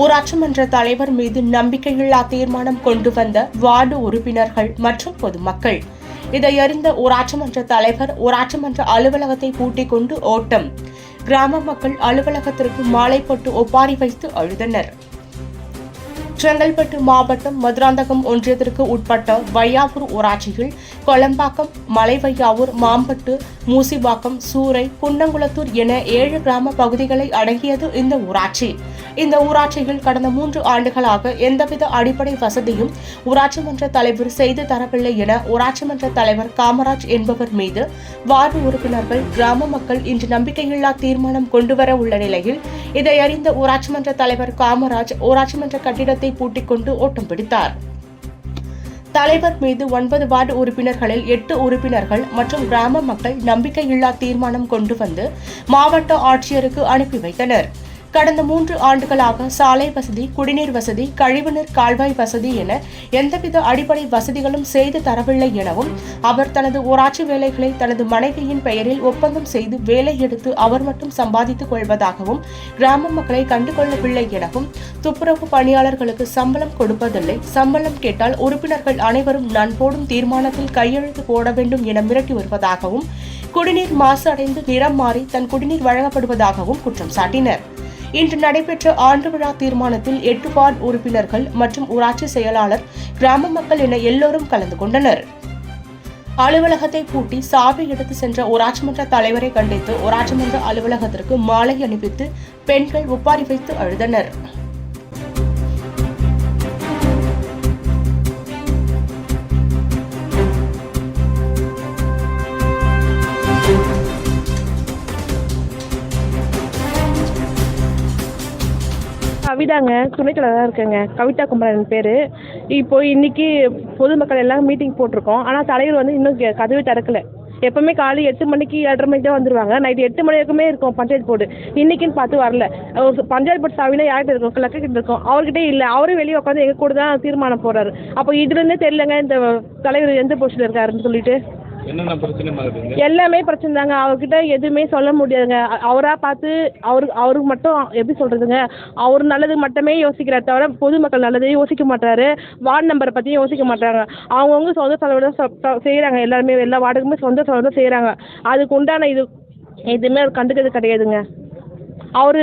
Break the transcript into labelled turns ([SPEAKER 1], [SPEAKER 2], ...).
[SPEAKER 1] ஊராட்சி மன்ற தலைவர் மீது நம்பிக்கையில்லா தீர்மானம் கொண்டு வந்த வார்டு உறுப்பினர்கள் மற்றும் பொதுமக்கள். இதை அறிந்த ஊராட்சி மன்ற தலைவர் ஊராட்சி மன்ற அலுவலகத்தை பூட்டிக் கொண்டு ஓட்டம். கிராம மக்கள் அலுவலகத்திற்கு மாலை போட்டு ஒப்பாரி வைத்து அழுதனர். செங்கல்பட்டு மாவட்டம் மதுராந்தகம் ஒன்றியத்திற்கு உட்பட்ட வையாவூர் ஊராட்சியில் கொலம்பாக்கம் மலைவையாவூர் மாம்பட்டு மூசிபாக்கம் சூறை குன்னங்குளத்தூர் என ஏழு கிராம பகுதிகளை அடங்கியது இந்த ஊராட்சி. இந்த ஊராட்சியில் கடந்த மூன்று ஆண்டுகளாக எந்தவித அடிப்படை வசதியும் ஊராட்சி மன்ற தலைவர் செய்து தரவில்லை என ஊராட்சி மன்ற தலைவர் காமராஜ் என்பவர் மீது வார்டு உறுப்பினர்கள் கிராம மக்கள் இன்று நம்பிக்கையில்லா தீர்மானம் கொண்டுவர உள்ள நிலையில் இதை அறிந்த ஊராட்சி மன்ற தலைவர் காமராஜ் ஊராட்சி மன்ற கட்டிடத்தை பூட்டிக் கொண்டு ஓட்டம் பிடித்தார். தலைவர் மீது ஒன்பது வார்டு உறுப்பினர்களில் எட்டு உறுப்பினர்கள் மற்றும் கிராம மக்கள் நம்பிக்கையில்லா தீர்மானம் கொண்டு வந்து மாவட்ட ஆட்சியருக்கு அனுப்பி வைத்தனர். கடந்த மூன்று ஆண்டுகளாக சாலை வசதி குடிநீர் வசதி கழிவுநீர் கால்வாய் வசதி என எந்தவித அடிப்படை வசதிகளும் செய்து தரவில்லை எனவும் அவர் தனது ஊராட்சி வேலைகளை தனது மனைவியின் பெயரில் ஒப்பந்தம் செய்து வேலை எடுத்து அவர் மட்டும் சம்பாதித்துக் கொள்வதாகவும் கிராம மக்களை கண்டுகொள்ளவில்லை எனவும் துப்புரவு பணியாளர்களுக்கு சம்பளம் கொடுப்பதில்லை. சம்பளம் கேட்டால் உறுப்பினர்கள் அனைவரும் நான் போடும் தீர்மானத்தில் கையெழுத்து போட வேண்டும் என மிரட்டி வருவதாகவும் குடிநீர் மாசு அடைந்து நிறம் மாறி தன் குடிநீர் வழங்கப்படுவதாகவும் குற்றம் சாட்டினர். இன்று நடைபெற்ற ஆண்டு விழா தீர்மானத்தில் எட்டு வார்டு உறுப்பினர்கள் மற்றும் ஊராட்சி செயலாளர் கிராம மக்கள் என எல்லோரும் கலந்து கொண்டனர். அலுவலகத்தை பூட்டி சாவி எடுத்து சென்ற ஊராட்சி மன்ற தலைவரை கண்டித்து ஊராட்சி மன்ற அலுவலகத்திற்கு மாலை அணிவித்து பெண்கள் ஒப்பாரி வைத்து அழுதனர்.
[SPEAKER 2] கவிதாங்க துணைத்தலைவராக தான் இருக்கேங்க. கவிதா குமரன் பேர். இப்போ இன்னைக்கு பொதுமக்கள் எல்லாம் மீட்டிங் போட்டிருக்கோம். ஆனால் தலைவர் வந்து இன்னும் கே- கதவு திறக்கல. எப்பவுமே காலை எட்டு மணிக்கு ஏழரை மணிக்கு தான் வந்துருவாங்க. நைட்டு எட்டு மணி வரைக்குமே இருக்கும் பஞ்சாயத்து போர்டு. இன்னைக்குன்னு பார்த்து வரல. ஒரு பஞ்சாயத்து போர்டு சாவினா யார்கிட்ட இருக்கும்? கலெக்டர் கிட்ட இருக்கும். அவர்கிட்ட இல்லை. அவரும் வெளியே உட்காந்து எங்கள் கூட தான் தீர்மானம் போடுறாரு அப்போ இதுலேருந்தே தெரியலங்க இந்த தலைவர் எந்த பொசிஷனில் இருக்காருன்னு சொல்லிட்டு.
[SPEAKER 3] என்னென்ன இருக்குங்க
[SPEAKER 2] எல்லாமே பிரச்சனை தாங்க அவர்கிட்ட எதுவுமே சொல்ல முடியாதுங்க. அவராக அவரா பார்த்து அவரு அவருக்கு மட்டும் எப்படி சொல்றதுங்க? அவர் நல்லது மட்டுமே யோசிக்கிறார் தவிர பொதுமக்கள் நல்லதே யோசிக்க மாட்டாரு. வார்டு நம்பரை பற்றியும் யோசிக்க மாட்டாங்க. அவங்கவுங்க சொந்த செலவு செய்கிறாங்க எல்லாருமே எல்லா வார்டுக்குமே சொந்த செலவு செய்கிறாங்க அதுக்கு உண்டான இது எதுவுமே அவர் கண்டுக்கிறது கிடையாதுங்க. அவர்